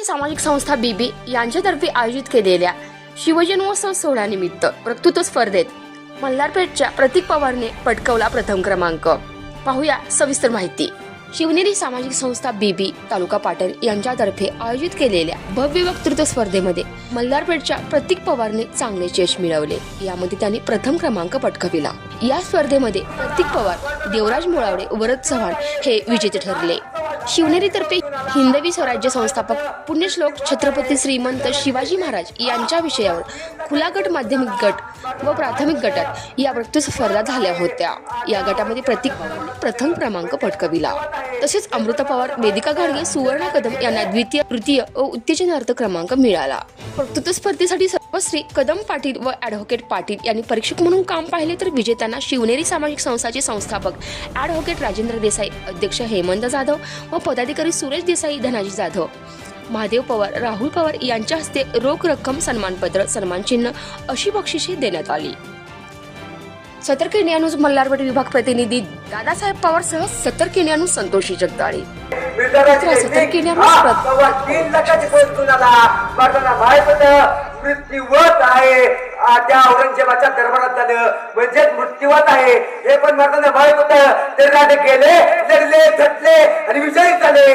ही सामाजिक संस्था बीबी यांच्यातर्फे आयोजित केलेल्या शिवजन्मोत्सव सोहळ्यानिमित्त वक्तृत्व स्पर्धेत मल्हारपेठच्या प्रतीक पवारने पटकवला प्रथम क्रमांक. पाहूया सविस्तर माहिती. शिवनेरी सामाजिक संस्था बीबी तालुका पाटील यांच्यातर्फे आयोजित केलेल्या भव्य वक्तृत्व स्पर्धेमध्ये मल्हारपेठच्या प्रतीक पवारने चांगले यश मिळवले. यामध्ये त्यांनी प्रथम क्रमांक पटकाविला. या स्पर्धेमध्ये प्रतीक पवार देवराज मुळावडे वरद चव्हाण हे विजेते ठरले. शिवनेरीतर्फे हिंदवी स्वराज्य संस्थापक पुण्यश्लोक छत्रपती श्रीमंत शिवाजी महाराज यांच्या विषयावर खुला गट माध्यमिक गट व प्राथमिक गटात या वक्तृत्व स्पर्धा झाल्या होत्या. या गटामध्ये प्रतीक प्रथम क्रमांक पटकविला. तसेच अमृता पवार वेदिका घाडगे सुवर्ण कदम यांना द्वितीय तृतीय व उत्तेजनार्थ क्रमांक मिळाला. वक्तृत्व स्पर्धेसाठी सर्वश्री कदम पाटील व ॲडव्होकेट पाटील यांनी परीक्षक म्हणून काम पाहिले तर विजेत्यांना शिवनेरी सामाजिक संस्थाचे संस्थापक. ॲडव्होकेट राजेंद्र देसाई अध्यक्ष हेमंत जाधव व पदाधिकारी सुरेश देसाई धनाजी जाधव. महादेव पवार राहुल पवार यांच्या हस्ते रोख रक्कम सन्मानपत्र सन्मानचिन्ह अशी बक्षिसे देण्यात आली. सतर्क इंडिया न्यूज मल्हारपेठ विभाग प्रतिनिधी दादासाहेब पवार सह सतर्क इंडिया न्यूज संतोषी जगदाळे. सत्तर मृत्यूवत आहे. त्या औरंगजेबाच्या दरबारात झालं म्हणजे मृत्यूवत आहे. हे पण मरताना माहीत होतं ते राजे गेले लढले झटले आणि विजयी झाले.